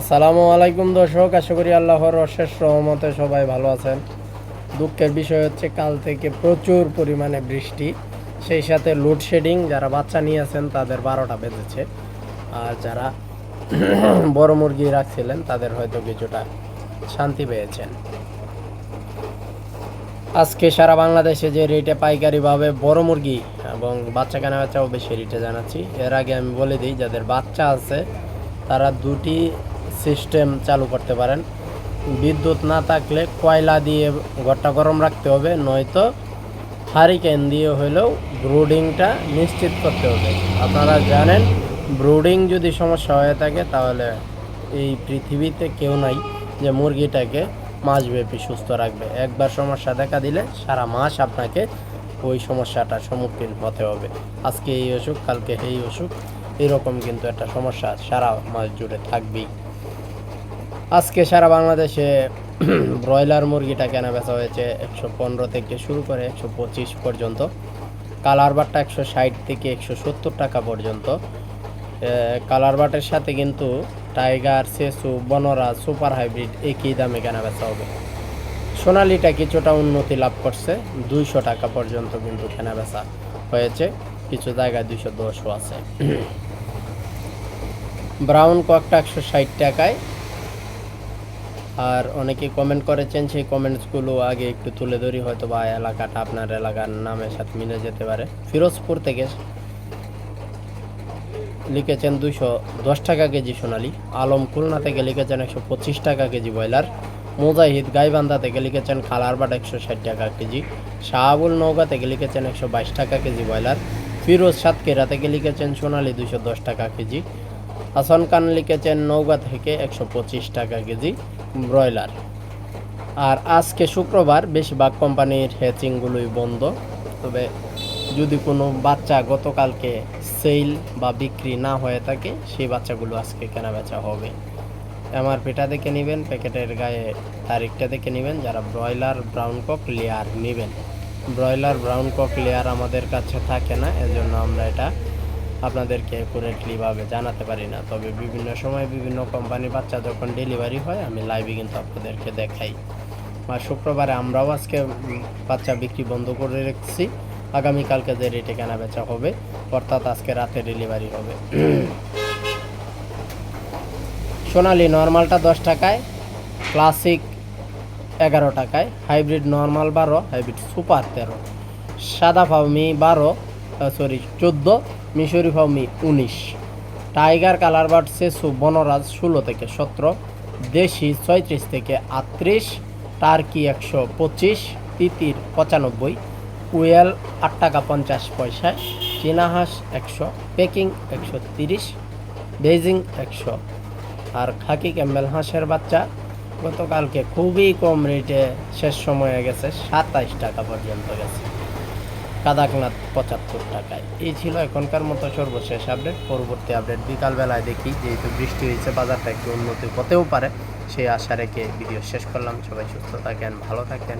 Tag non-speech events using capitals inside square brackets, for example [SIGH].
আসসালামু আলাইকুম দর্শক, আশা করি আল্লাহর অশেষ রহমতে সবাই ভালো আছেন। দুঃখের বিষয় হচ্ছে, কাল থেকে প্রচুর পরিমাণে বৃষ্টি। সেই সাথে লোডশেডিং যারা বাচ্চা নিয়েছেন তাদের বারোটা বেজেছে। আর যারা [CLEARS THROAT] বড় মুরগি রাখছিলেন, তাদের হয়তো কিছুটা শান্তি পেয়েছেন। আজকে সারা বাংলাদেশে যে রেটে পাইকারিভাবে বড় মুরগি এবং বাচ্চা কেনা বেচাও বেশি রেটে জানাচ্ছি। এর আগে আমি বলে দিই, যাদের বাচ্চা আছে, তারা দুটি সিস্টেম চালু করতে পারেন। বিদ্যুৎ না থাকলে কয়লা দিয়ে ঘরটা গরম রাখতে হবে, নয়তো হারিকেন দিয়ে হলেও ব্রুডিংটা নিশ্চিত করতে হবে। আপনারা জানেন, ব্রুডিং যদি সমস্যা হয়ে থাকে তাহলে এই পৃথিবীতে কেউ নাই যে মুরগিটাকে মাসব্যাপী সুস্থ রাখবে। একবার সমস্যা দেখা দিলে সারা মাস আপনাকে ওই সমস্যাটার সম্মুখীন হতে হবে। আজকে এই অসুখ, কালকে এই অসুখ, এরকম কিন্তু একটা সমস্যা সারা মাস জুড়ে থাকবেই। আজকে সারা বাংলাদেশে [CLEARS THROAT] ব্রয়লার মুরগিটা কেনা বেচা হয়েছে একশো পনেরো থেকে শুরু করে একশো পঁচিশ পর্যন্ত। কালার বাটটা একশো ষাট থেকে একশো সত্তর টাকা পর্যন্ত। কালার বাটের সাথে কিন্তু টাইগার, সেসু, বনরা, সুপার হাইব্রিড একই দামে কেনা বেচা হবে। সোনালিটা কিছুটা উন্নতি লাভ করছে, দুইশো টাকা পর্যন্ত কিন্তু কেনা বেচা হয়েছে, কিছু জায়গায় দুইশো দশও আছে। [CLEARS THROAT] ব্রাউন কয়েকটা একশো ষাট টাকায় আর অনেকে কমেন্ট করেছেন, সেই কমেন্টসগুলো আগে একটু তুলে ধরি হয়তো বা এলাকাটা আপনার এলাকার নামের সাথে মিলে যেতে পারে। ফিরোজপুর থেকে লিখেছেন দুইশো দশ টাকা কেজি সোনালি, আলম খুলনা থেকে লিখেছেন একশো পঁচিশ টাকা কেজি ব্রয়লার, মুজাহিদ গাইবান্ধা থেকে লিখেছেন খালারবাট একশো ষাট টাকা কেজি, শাহাবুল নৌকা থেকে লিখেছেন একশো বাইশ টাকা কেজি ব্রয়লার, ফিরোজ সাতকেরা থেকে লিখেছেন সোনালি দুশো দশ টাকা কেজি হাসান খান লিখেছেন নৌকা থেকে একশো পঁচিশ টাকা কেজি ব্রয়লার। আর আজকে শুক্রবার বেশিরভাগ কোম্পানির হ্যাচিংগুলোই বন্ধ। তবে যদি কোনো বাচ্চা গতকালকে সেল বা বিক্রি না হয়ে থাকে, সেই বাচ্চাগুলো আজকে কেনা বেচা হবে। এমআরপিটা দেখে নেবেন, প্যাকেটের গায়ে তারিখটা দেখে নেবেন, যারা ব্রয়লার, ব্রাউন কক লেয়ার নেবেন। ব্রয়লার, ব্রাউন কক লেয়ার আমাদের কাছে থাকে না, এজন্য আমরা এটা আপনাদেরকে অ্যাকুরেটলিভাবে জানাতে পারি না। তবে বিভিন্ন সময় বিভিন্ন কোম্পানির বাচ্চা যখন ডেলিভারি হয়, আমি লাইভে কিন্তু আপনাদেরকে দেখাই। আর শুক্রবারে আমরাও আজকে বাচ্চা বিক্রি বন্ধ করে রেখেছি। আগামীকালকে যে রেটে কেনা বেচা হবে, অর্থাৎ আজকে রাতে ডেলিভারি হবে। সোনালি নর্মালটা দশ টাকায় ক্লাসিক এগারো টাকায় হাইব্রিড নর্মাল বারো হাইব্রিড সুপার তেরো, সাদা ফাউমি বারো সরি চোদ্দ মিশরি ফাউমি উনিশ। টাইগার কালার সেসু বনরাজ ষোলো থেকে সতেরো, দেশি ছয়ত্রিশ থেকে আটত্রিশ, টার্কি একশো পঁচিশ, তিতির পঁচানব্বই কুয়েল আট টাকা পঞ্চাশ পয়সায় চীনা হাঁস একশো, পেকিং একশো তিরিশ বেজিং একশো। আর খাকি ক্যাম্বেল হাঁসের বাচ্চা, গতকালকে খুবই কম রেটে শেষ সময়ে গেছে, সাতাইশ টাকা পর্যন্ত গেছে। কাদাকনাথ পঁচাত্তর টাকায়। এই ছিল এখনকার মতো সর্বশেষ আপডেট। পরবর্তী আপডেট বিকালবেলায় দেখি, যেহেতু বৃষ্টি হয়েছে, বাজারটা একটু উন্নতি হতেও পারে। সেই আশা রেখে ভিডিও শেষ করলাম। সবাই সুস্থ থাকেন, ভালো থাকেন।